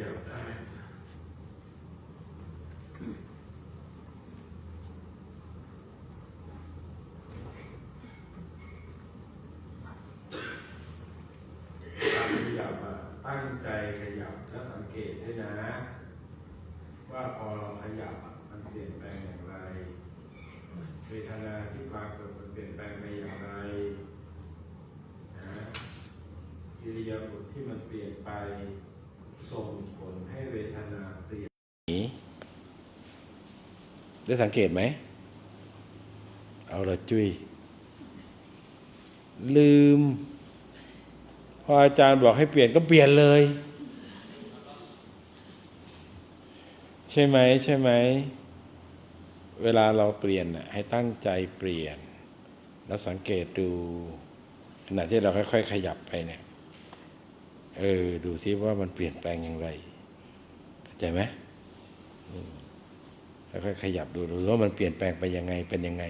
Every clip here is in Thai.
ยับได้การขยับอะตั้งใจขยับแล้วสังเกตด้วยนะ ว่าพอเราขยับอะมันเปลี่ยนแปลงอย่างไรเวทนาที่ปรากฏมันเปลี่ยนแปลงไปอย่างไรนะอิริยาบถที่มันเปลี่ยนไป ส่งผลให้เวทนาเปลี่ยนได้สังเกตไหม เอาละจุย้ยลืม พออาจารย์บอกให้เปลี่ยนก็เปลี่ยนเลย ใช่ไหมใช่ไหม เวลาเราเปลี่ยนน่ะให้ตั้งใจเปลี่ยน แล้วสังเกตดูขณะที่เราค่อย ๆ ขยับไปเนี่ย เออ ดูซิว่ามันเปลี่ยนแปลงอย่างไรเข้าใจไหมค่อยๆขยับดูดูว่ามันเปลี่ยนแปลงไปยังไงเป็นยังไง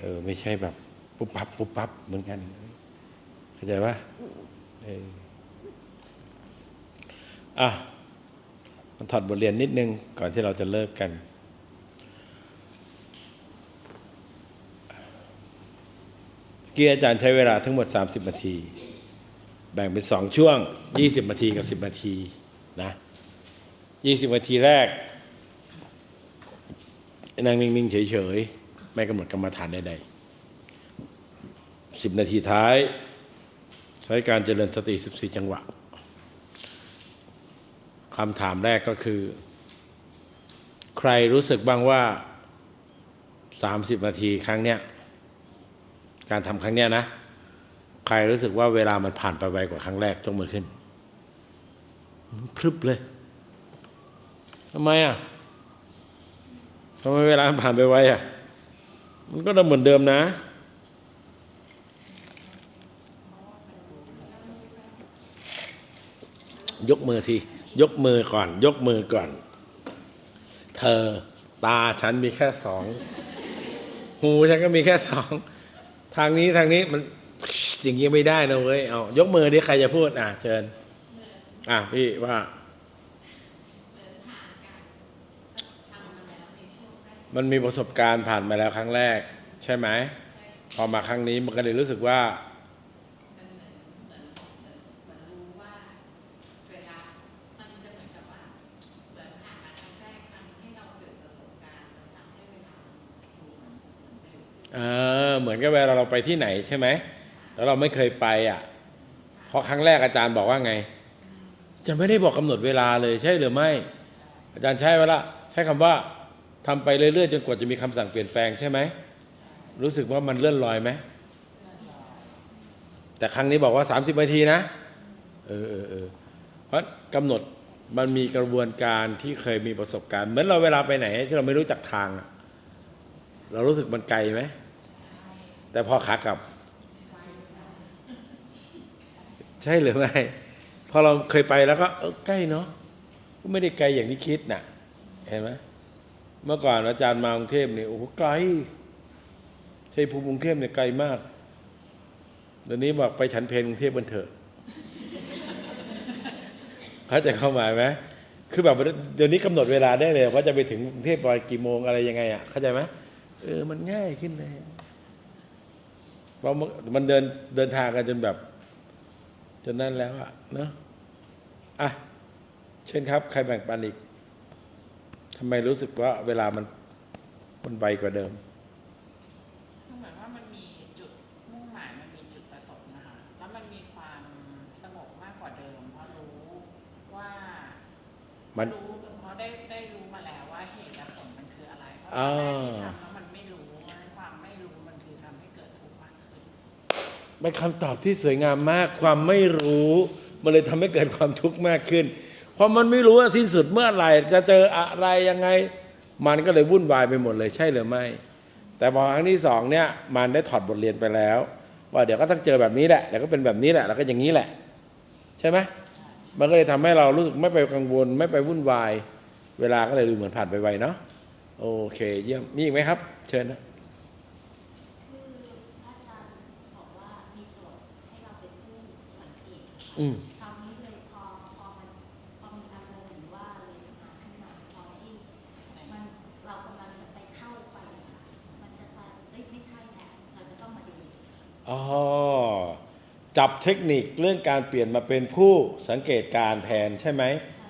เออ ไม่ใช่แบบปุ๊บปั๊บปุ๊บปั๊บเหมือนกัน เข้าใจปะเอออะมันถอดบทเรียนนิดนึง ก่อนที่เราจะเลิกกัน เกี้อาจารย์ใช้เวลาทั้งหมด 30นาที แบ่งเป็นสองช่วง 20นาทีกับ 10นาทีนะ20นาทีแรกนั่งนิ่งๆเฉยๆ ไม่กำหนดกรรมฐานใดๆสิบนาทีท้าย ใช้การเจริญสติ 14 จังหวะคำถามแรกก็คือ ใครรู้สึกบ้างว่า 30 นาทีครั้งเนี้ย การทำครั้งเนี้ยนะ ใครรู้สึกว่าเวลามันผ่านไปไวกว่าครั้งแรกยกมือขึ้นพรึบเลยทำไมอะทำไมเวลาผ่านไปไวอะ มันก็เหมือนเดิมนะ ยกมือสิ ยกมือก่อน ยกมือก่อน เธอตาฉันมีแค่สอง หูฉันก็มีแค่สอง ทางนี้ทางนี้มัน อย่างนี้ไม่ได้นะเว้ยเอายกมือดิใครจะพูด อะเชิญ อะพี่ว่า มันมีประสบการณ์ผ่านมาแล้วครั้งแรก ใช่ไหมพอมาครั้งนี้มันก็เลยรู้สึกว่าเหมือนกับว่าเหมือนผ่านมาครั้งแรกทำให้เราเกิดประสบการณ์มันทำให้เวลาดูมันเร็วเออเหมือนกับเวลาเราไปที่ไหนใช่ไหม แล้วเราไม่เคยไปอะเพราะครั้งแรกอาจารย์บอกว่าไง จะไม่ได้บอกกำหนดเวลาเลยใช่หรือไม่ อาจารย์ใช้เวลาใช้คำว่าทำไปเรื่อยๆจนกว่าจะมีคำสั่งเปลี่ยนแปลงใช่ไหมรู้สึกว่ามันเลื่อนลอยไหมแต่ครั้งนี้บอกว่า 30นาทีนะเออเออเออเพราะกำหนดมันมีกระบวนการที่เคยมีประสบการณ์ เหมือนเราเวลาไปไหน ที่เราไม่รู้จักทาง เรารู้สึกมันไกลไหม แต่พอขากลับ ใช่หรือไม่พอเราเคยไปแล้วก็ใกล้เนาะก็ไม่ได้ไกลอย่างที่คิดน่ะ เห็นไหมเมื่อก่อนอาจารย์มากรุงเทพเนี่ยโอ้โหไกลใช่ภูมิกรุงเทพเนี่ยไกลมากเดี๋ยวนี้บอกไปฉันเพลกรุงเทพบันเถอะเขาใจะเข้าหมายไหมคือแบบเดี๋ยวนี้กำหนดเวลาได้เลยว่าจะไปถึงกรุงเทพประมาณกี่โมงอะไรยังไงอะเข้าใจไหมเออมันง่ายขึ้นเลยเพราะมันเดินเดินทางกันจนแบบ จนนั่นแล้วอะเนาะอะเช่นครับ ใครแบ่งปันอีกทำไมรู้สึกว่าเวลามันมันไวกว่าเดิม คือเหมือนว่ามันมีจุดมุ่งหมายมันมีจุดประสงค์นะคะ แล้วมันมีความสงบมากกว่าเดิม เพราะรู้ว่ามันรู้เพราะได้ได้รู้มาแล้วว่าเหตุและผลมันคืออะไรเพราะอ่าตอนแรกที่ทำแล้วมันไม่รู้ความไม่รู้มันคือทำให้เกิดทุกข์มากขึ้น เป็นคำตอบที่สวยงามมาก ความไม่รู้มันเลยทำให้เกิดความทุกข์มากขึ้นเพราะมันไม่รู้ว่าสิ้นสุดเมื่อไหร่ จะเจออะไรยังไง มันก็เลยวุ่นวายไปหมดเลยใช่หรือไม่ แต่พอครั้งที่สองเนี่ยมันได้ถอดบทเรียนไปแล้ว ว่าเดี๋ยวก็ต้องเจอแบบนี้แหละเดี๋ยวก็เป็นแบบนี้แหละแล้วก็อย่างนี้แหละ ใช่ไหมมันก็เลยทำให้เรารู้สึกไม่ไปกังวลไม่ไปวุ่นวาย เวลาก็เลยดูเหมือนผ่านไปไวเนาะโอเค เยี่ยมมีอีกไหมครับ เชิญนะ คราวนี้เลยพอพอมันพอมันชาโลห็นว่าเลยขึ้นมาขึ้นมาพอที่มันเรากำลังจะไปเข้าไปมันจะไปเอ้ยไม่ใช่แหละเราจะต้องมาดีอ๋อจับเทคนิคเรื่องการเปลี่ยนมาเป็นผู้สังเกตการแทนใช่ไหมใช่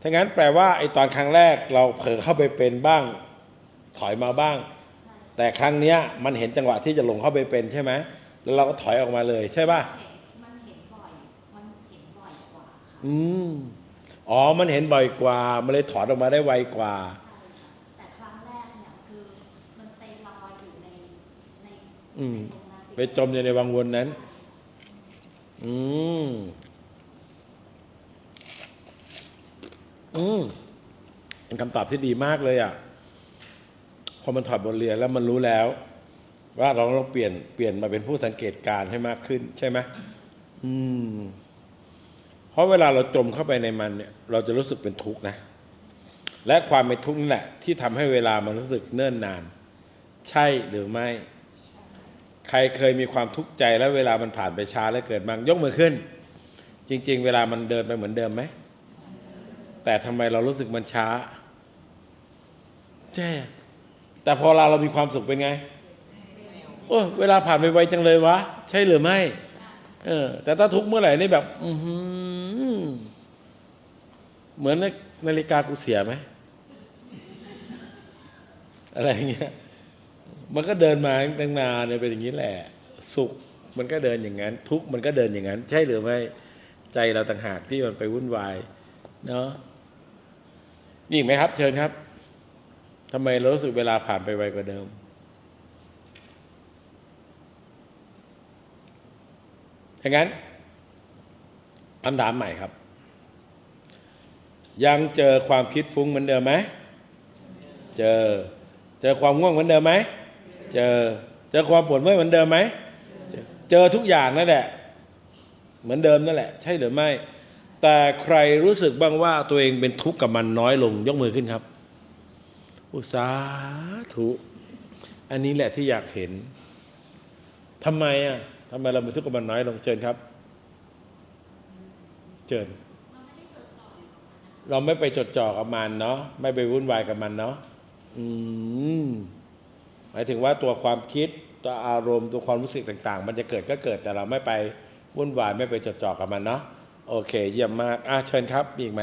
ถ้างั้นแปลว่าไอตอนครั้งแรกเราเผลอเข้าไปเป็นบ้าง ถอยมาบ้าง ใช่แต่ครั้งเนี้ยมันเห็นจังหวะที่จะลงเข้าไปเป็นใช่ไหมแล้วเราก็ถอยออกมาเลยใช่ป่ะ อืมอ๋อ มันเห็นบ่อยกว่า มันเลยถอนออกมาได้ไวกว่าใช่ค่ะแต่ครั้งแรกเนี่ยคือมันไปลอยอยู่ในในอืมในตรงนั้นไปจมอยู่ในวังวนนั้น อืม อืมเป็นคำตอบที่ดีมากเลยอะ พอมันถอดบทเรียนแล้วมันรู้แล้ว ว่าเราต้องเปลี่ยนเปลี่ยนมาเป็นผู้สังเกตการณ์ให้มากขึ้น ใช่ไหมอืมเพ ราะเวลาเราจมเข้าไปในมันเนี่ยเราจะรู้สึกเป็นทุกข์นะ และความเป็นทุกข์นี่แหละ ที่ทำให้เวลามันรู้สึกเนิ่นนาน ใช่หรือไม่ ใครเคยมีความทุกข์ใจแล้วเวลามันผ่านไปช้าแล้วเกิดบ้างยกมือขึ้น จริง ๆ เวลามันเดินไปเหมือนเดิมไหมแต่ทำไมเรารู้สึกมันช้าใช่แต่พอเราเรามีความสุขเป็นไงโอ้เวลาผ่านไปไวจังเลยวะ ใช่หรือไม่ เออ แต่ถ้าทุกข์เมื่อไหร่นี่แบบ อืเหมือนนาฬิกากูเสียไหมอะไรเงี้ย มันก็เดินมาตั้งนานเนี่ยเป็นอย่างนี้แหละ สุขมันก็เดินอย่างนั้น ทุกข์มันก็เดินอย่างนั้น ใช่หรือไม่ใจเราต่างหากที่มันไปวุ่นวาย เนาะมีอีกไหมครับ เชิญครับทำไมเรารู้สึกเวลาผ่านไปไวกว่าเดิม ถ้างั้นคำถามใหม่ครับ ยังเจอความคิดฟุ้งเหมือนเดิมไหมเจอ เจอความง่วงเหมือนเดิมไหมเจอ เจอความปวดเมื่อยเหมือนเดิมไหมเจอเจอทุกอย่างนั่นแหละ เหมือนเดิมนั่นแหละ ใช่หรือไม่ แต่ใครรู้สึกบ้างว่าตัวเองเป็นทุกข์กับมันน้อยลงยกมือขึ้นครับ อุสาธุ อันนี้แหละที่อยากเห็นทำไมอะ ทำไมเราเป็นทุกข์กับมันน้อยลงเชิญครับ เชิญ เราไม่ไปจดจ่อกับมันเนาะไม่ไปวุ่นวายกับมันเนาะอืมหมายถึงว่าตัวความคิดตัวอารมณ์ตัวความรู้สึกต่าง ๆ มันจะเกิดก็เกิดแต่เราไม่ไปวุ่นวายไม่ไปจดจ่อกับมันเนาะโอเค เยี่ยมมากอะเชิญครับมีอีกไหม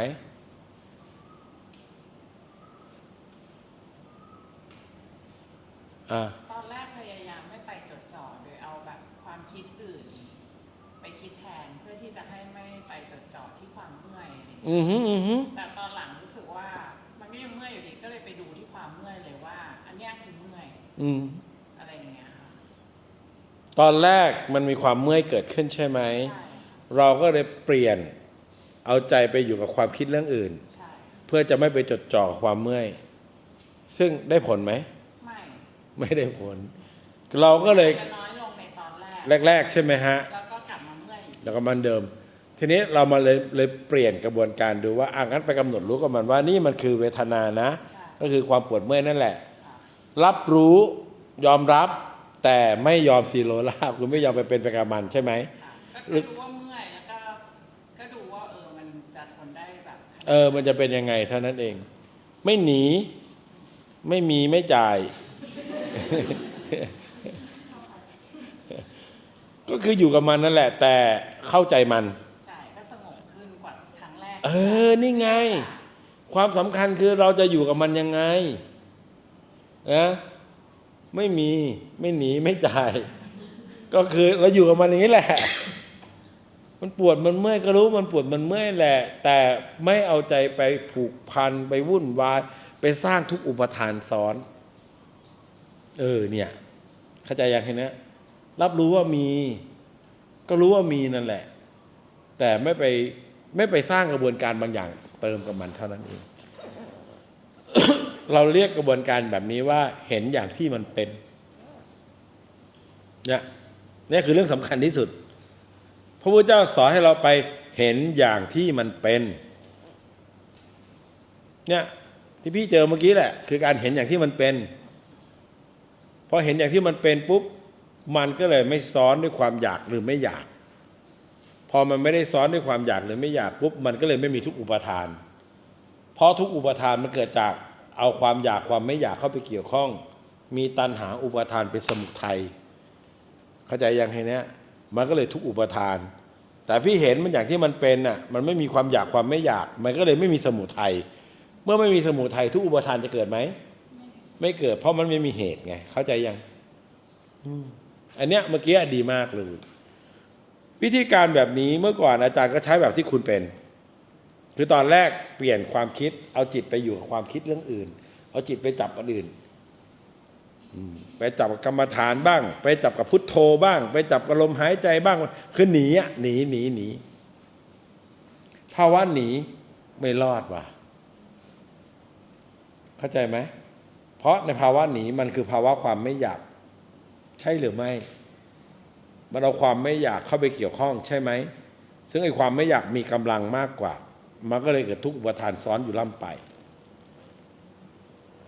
อะ ไปคิดแทนเพื่อที่จะให้ไม่ไปจดจ่อที่ความเมื่อยอะไรอย่างเงี้ยอือหืออือหือแต่ตอนหลังรู้สึกว่ามันก็ยังเมื่อยอยู่ดีก็เลยไปดูที่ความเมื่อยเลยว่า อันเนี้ยคือเมื่อยอืมอะไรอย่างเงี้ยค่ะตอนแรกมันมีความเมื่อยเกิดขึ้นใช่ไหม ใช่เราก็เลยเปลี่ยนเอาใจไปอยู่กับความคิดเรื่องอื่น ใช่เพื่อจะไม่ไปจดจ่อกับความเมื่อย ซึ่งได้ผลไหม ไม่ไม่ได้ผล เราก็เลยจะน้อยลงในตอนแรกแรก ๆ ใช่ไหมฮะ แล้ว แล้วก็มันเดิม ทีนี้เรามาเลยเลยเปลี่ยนกระบวนการดูว่าอะงั้นไปกำหนดรู้กับมันว่านี่มันคือเวทนานะใช่ก็คือความปวดเมื่อยนั่นแหละค่ะรับรู้ยอมรับแต่ไม่ยอมซีโรลาบคือไม่ยอมไปเป็นไปกับมันใช่ไหมค่ะก็ดูว่าเมื่อยแล้วก็ก็ดูว่าเออมันจะทนได้แบบเออมันจะเป็นยังไงเท่านั้นเอง ไม่หนีไม่มีไม่จ่าย ก็คืออยู่กับมันนั่นแหละ แต่เข้าใจมัน ใช่ก็สงบขึ้นกว่าครั้งแรกเออนี่ไง ความสำคัญคือเราจะอยู่กับมันยังไงนะไม่มีไม่หนีไม่จ่าย ก็คือเราอยู่กับมันอย่างนี้แหละ มันปวดมันเมื่อยก็รู้มันปวดมันเมื่อยแหละ แต่ไม่เอาใจไปผูกพันไปวุ่นวาย ไปสร้างทุกอุปทานซ้อน เออเนี่ย เข้าใจยังไงนะ รับรู้ว่ามี ก็รู้ว่ามีนั่นแหละ แต่ไม่ไปไม่ไปสร้างกระบวนการบางอย่างเติมกับมันเท่านั้นเองเราเรียกกระบวนการแบบนี้ว่าเห็นอย่างที่มันเป็นเนี่ยนี่คือเรื่องสำคัญที่สุด พระพุทธเจ้าสอนให้เราไปเห็นอย่างที่มันเป็น เนี่ยที่พี่เจอเมื่อกี้แหละ คือการเห็นอย่างที่มันเป็นพอเห็นอย่างที่มันเป็นปุ๊บ มันก็เลยไม่ซ้อนด้วยความอยากหรือไม่อยาก พอมันไม่ได้ซ้อนด้วยความอยากหรือไม่อยากปุ๊บมันก็เลยไม่มีทุกอุปทาน เพราะทุกอุปทานมันเกิดจากเอาความอยากความไม่อยากเข้าไปเกี่ยวข้อง มีตัณหาอุปทานเป็นสมุทัยเข้าใจยังไงเนี่ยมันก็เลยทุกอุปทาน แต่พี่เห็นมันอย่างที่มันเป็นน่ะมันไม่มีความอยากความไม่อยาก มันก็เลยไม่มีสมุทัยเมื่อไม่มีสมุทัยทุกอุปทานจะเกิดไหมไม่เกิด เพราะมันไม่มีเหตุไงเข้าใจยัง อืม อันเนี้ยเมื่อกี้ดีมากเลย วิธีการแบบนี้เมื่อก่อนอาจารย์ก็ใช้แบบที่คุณเป็น คือตอนแรกเปลี่ยนความคิด เอาจิตไปอยู่กับความคิดเรื่องอื่น เอาจิตไปจับอันอื่นไปจับกับกรรมฐานบ้าง ไปจับกับพุทโธบ้าง ไปจับกับลมหายใจบ้างคือหนีอะหนีหนีหนีภาวะหนีไม่รอดว่ะ เข้าใจไหมเพราะในภาวะหนีมันคือภาวะความไม่อยาก ใช่หรือไม่ มันเอาความไม่อยากเข้าไปเกี่ยวข้องใช่ไหม ซึ่งไอ้ความไม่อยากมีกำลังมากกว่า มันก็เลยเกิดทุกข์อุปทานซ้อนอยู่ล่ำไป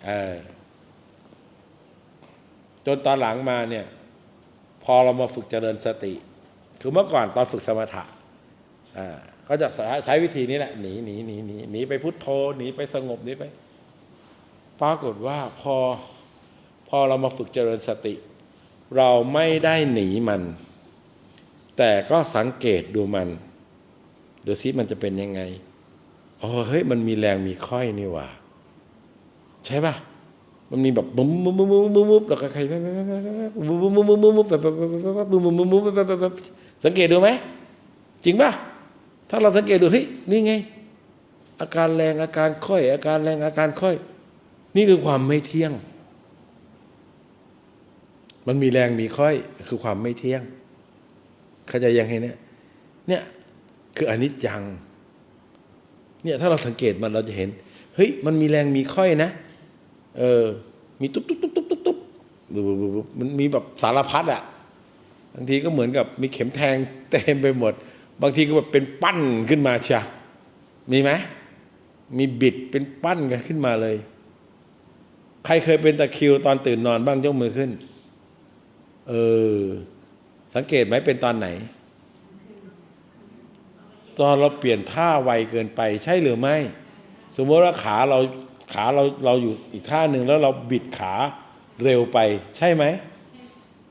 เออ จนตอนหลังมาเนี่ย พอเรามาฝึกเจริญสติ คือเมื่อก่อนตอนฝึกสมถะ อ่า ก็จะใช้วิธีนี้แหละ หนีหนีหนีหนีหนีไปพุทโธ หนีไปสงบหนีไปปรากฏว่าพอพอเรามาฝึกเจริญสติ เราไม่ได้หนีมัน แต่ก็สังเกตดูมันดูซิมันจะเป็นยังไงอ๋อเฮ้ยมันมีแรงมีค่อยนี่หว่า ใช่ปะมันมีแบบบุ้มบุ้มบุ้มบุ้มบุ้มบุ้มแล้วก็ใครบุ้มบุ้มบุ้มบุ้มบุ้มบุ้มแบบแบบแบบบุ้มบุ้มบุ้มบุ้มแบบแบบสังเกตดูไหมจริงปะถ้าเราสังเกตดูเฮ้ยนี่ไง อาการแรงอาการค่อย อาการแรงอาการค่อย นี่คือความไม่เที่ยง มันมีแรงมีค่อยคือความไม่เที่ยง เข้าใจยังไงเนี่ย เนี่ยคืออนิจจัง เนี่ยถ้าเราสังเกตมันเราจะเห็น เฮ้ย มันมีแรงมีค่อยนะ เออ มีตุ๊บตุ๊บตุ๊บตุ๊บตุ๊บตุ๊บมันมีแบบสารพัดอะบางทีก็เหมือนกับมีเข็มแทงเต็มไปหมด บางทีก็แบบเป็นปั้นขึ้นมาเชียมีไหมมีบิดเป็นปั้นกันขึ้นมาเลย ใครเคยเป็นตะคิวตอนตื่นนอนบ้างยกมือขึ้น เออ สังเกตไหมเป็นตอนไหน ตอนเราเปลี่ยนท่าไวเกินไปใช่หรือไม่ สมมติว่าขาเราขาเราเราอยู่อีกท่าหนึ่งแล้วเราบิดขาเร็วไป ใช่ไหม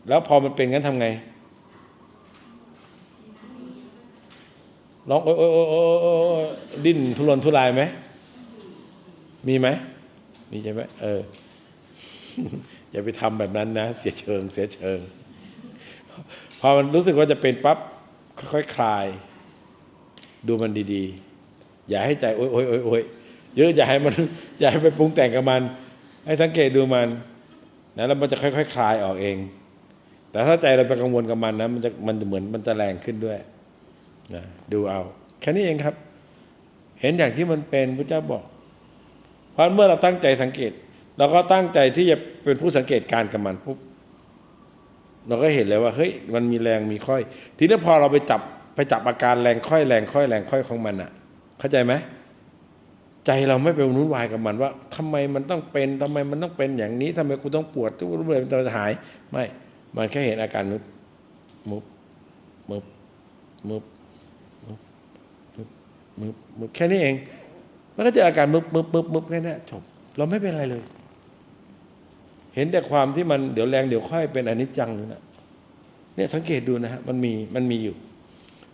แล้วพอมันเป็นงั้นทำไงร้องโอ้ยโอ้ยโอ้ยโอ้ยโอ้ยดิ้นทุรนทุรายไหม มีไหม มีใช่ไหมเออ อย่าไปทำแบบนั้นนะ เสียเชิง เสียเชิง พอมันรู้สึกว่าจะเป็นปั๊บค่อยๆคลาย ดูมันดีๆ อย่าให้ใจโอ๊ยโอ๊ยโอ๊ยโอ๊ยเยอะอย่าให้มันอย่าให้ไปปรุงแต่งกับมัน ให้สังเกตดูมันนะแล้วมันจะค่อยๆคคลายออกเอง แต่ถ้าใจเราไปกังวลกับมันนะมันจะมันเหมือนมันจะแรงขึ้นด้วยนะดูเอา แค่นี้เองครับ เห็นอย่างที่มันเป็นพระเจ้าบอก เพราะเมื่อเราตั้งใจสังเกต เราก็ตั้งใจที่จะเป็นผู้สังเกตการกับมันปุ๊บเราก็เห็นแล้วว่าเฮ้ยมันมีแรงมีค่อย ทีนี้พอเราไปจับไปจับอาการแรงค่อยแรงค่อยแรงค่อยของมันอะเข้าใจไหมใจเราไม่ไปวุ่นวายกับมันว่า ทำไมมันต้องเป็นทำไมมันต้องเป็นอย่างนี้ ทำไมกูต้องปวดทุกเรื่องมันจะหาย ไม่ มันแค่เห็นอาการมุบมุบมุบมุบมุบมุบมุบแค่นี้เอง มันก็จะอาการมุบมุบมุบมุบแค่นี้จบเราไม่เป็นอะไรเลย เห็นแต่ความที่มันเดี๋ยวแรงเดี๋ยวค่อยเป็นอนิจจังอยู่นะเนี่ยสังเกตดูนะฮะมันมีมันมีอยู่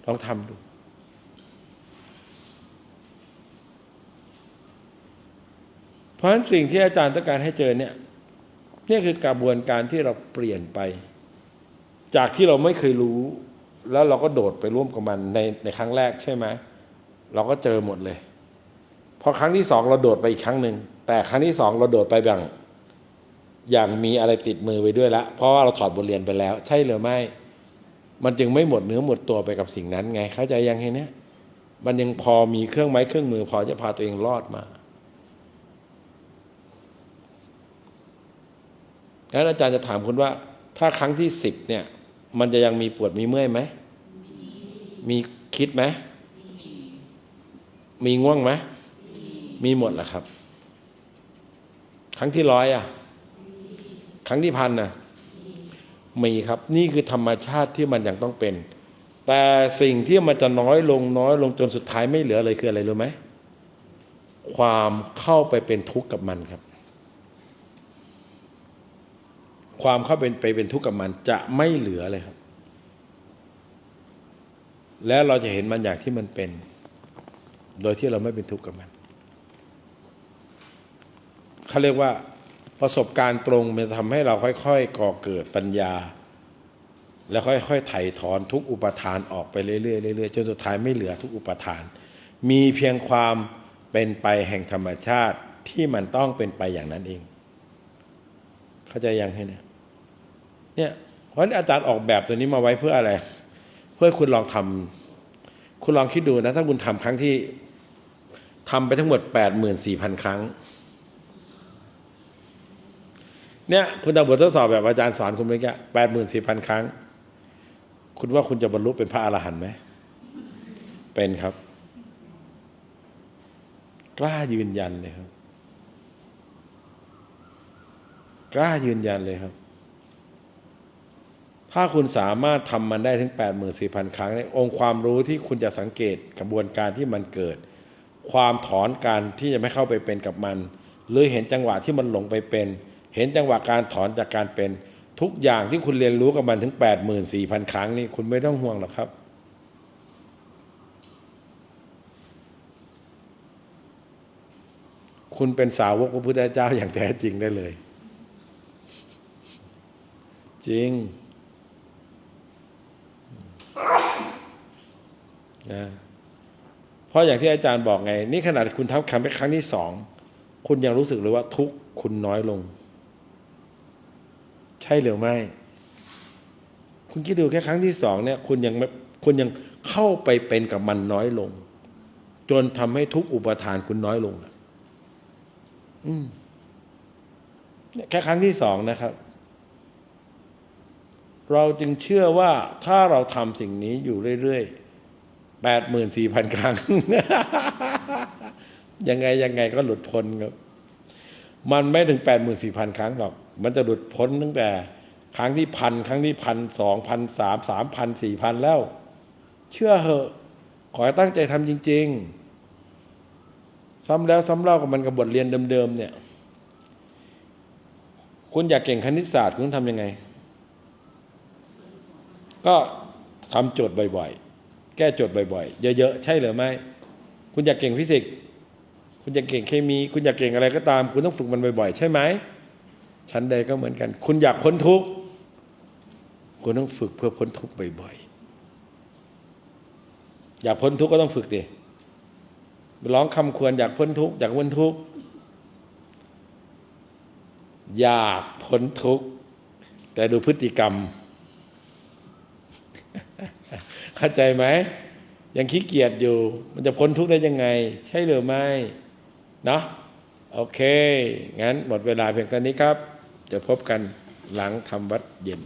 ลองทำดูเพราะฉะนั้นสิ่งที่อาจารย์ต้องการให้เจอเนี่ยนี่คือกระบวนการที่เราเปลี่ยนไป จากที่เราไม่เคยรู้ แล้วเราก็โดดไปร่วมกับมันในในครั้งแรกใช่ไหมเราก็เจอหมดเลย พอครั้งที่สองเราโดดไปอีกครั้งหนึ่งแต่ครั้งที่สองเราโดดไปแบบ อย่างมีอะไรติดมือไปด้วยล้วเพราะว่าเราถอดบทเรียนไปแล้ว ใช่หรือไม่ มันจึงไม่หมดเนื้อหมดตัวไปกับสิ่งนั้นไง เข้าใจยังไงเนี่ยมันยังพอมีเครื่องไม้เครื่องมือ พอจะพาตัวเองรอดมางั้นอาจารย์จะถามคุณว่า ถ้าครั้งที่สิบเนี่ย มันจะยังมีปวดมีเมื่อยไหมมีคิดไหมมีง่วงไหมมีหมดแหละครับ ครั้งที่ร้อยอะ ครั้งที่พันนะมีครับ นี่คือธรรมชาติที่มันยังต้องเป็น แต่สิ่งที่มันจะน้อยลงน้อยลงจนสุดท้ายไม่เหลือเลยคืออะไรรู้ไหมความเข้าไปเป็นทุกข์กับมันครับ ความเข้าเป็นไปเป็นทุกข์กับมันจะไม่เหลือเลยครับ แล้วเราจะเห็นมันอย่างที่มันเป็น โดยที่เราไม่เป็นทุกข์กับมันเขาเรียกว่า ประสบการณ์ตรงมันทำให้เราค่อยๆก่อเกิดปัญญา แล้วค่อยๆไถ่ถอนทุกอุปทานออกไปเรื่อยๆเรื่อยๆจนสุดท้ายไม่เหลือทุกอุปทาน มีเพียงความเป็นไปแห่งธรรมชาติที่มันต้องเป็นไปอย่างนั้นเอง เข้าใจยังให้เนี่ยเนี่ยเพราะอาจารย์ออกแบบตัวนี้มาไว้เพื่ออะไร เพื่อให้คุณลองทำคุณลองคิดดูนะ ถ้าคุณทำครั้งที่ทำไปทั้งหมด84,000ครั้ง เนี่ยคุณทำบททดสอบแบบอาจารย์สอนคุณเมื่อกี้แปดหมื่นสี่พันครั้ง คุณว่าคุณจะบรรลุเป็นพระอรหันต์ไหม เป็นครับ กล้ายืนยันเลยครับ กล้ายืนยันเลยครับ ถ้าคุณสามารถทำมันได้ถึง 84,000 ครั้งในองค์ความรู้ที่คุณจะสังเกตกระบวนการที่มันเกิด ความถอนการที่จะไม่เข้าไปเป็นกับมัน หรือเห็นจังหวะที่มันหลงไปเป็น เห็นจังหวะการถอนจากการเป็นทุกอย่างที่คุณเรียนรู้กับมันถึง 84,000 ครั้งนี่คุณไม่ต้องห่วงหรอกครับ คุณเป็นสาวกพระพุทธเจ้าอย่างแท้จริงได้เลย จริงนะเพราะอย่างที่อาจารย์บอกไง นี่ขนาดคุณทำคำไปครั้งที่สอง คุณยังรู้สึกเลยว่าทุกคุณน้อยลง ใช่หรือไม่ คุณคิดดูแค่ครั้งที่สองเนี่ย คุณยังคุณยังเข้าไปเป็นกับมันน้อยลง จนทำให้ทุกอุปทานคุณน้อยลงอะอืมแค่ครั้งที่สองนะครับ เราจึงเชื่อว่าถ้าเราทำสิ่งนี้อยู่เรื่อยๆแปดหมื่นสี่พันครั้ง ยังไงยังไงก็หลุดพ้นครับ มันไม่ถึงแปดหมื่นสี่พันครั้งหรอก มันจะหลุดพ้นตั้งแต่ ครั้งที่พันครั้งที่พันสองพันสามสามพันสี่พันแล้ว เชื่อเหอะ ขอให้ตั้งใจทำจริง ๆ ซ้ำแล้วซ้ำเล่ากับมันกับบทเรียนเดิมๆเนี่ย คุณอยากเก่งคณิตศาสตร์คุณทำยังไง ก็ทำโจทย์บ่อยๆ แก้โจทย์บ่อยๆ เยอะๆ ใช่หรือไม่ คุณอยากเก่งฟิสิกส์ คุณอยากเก่งเคมี คุณอยากเก่งอะไรก็ตาม คุณต้องฝึกมันบ่อยๆ ใช่ไหม ชั้นใดก็เหมือนกัน คุณอยากพ้นทุกข์คุณต้องฝึกเพื่อพ้นทุกข์บ่อยๆอยากพ้นทุกข์ก็ต้องฝึกดิร้องคำควรอยากพ้นทุกข์อยากพ้นทุกข์อยากพ้นทุกข์แต่ดูพฤติกรรม เข้าใจไหมยังขี้เกียจอยู่ มันจะพ้นทุกข์ได้ยังไง ใช่หรือไม่เนาะโอเค งั้นหมดเวลาเพียงเท่านี้ครับ จะพบกันหลังทำวัดเย็น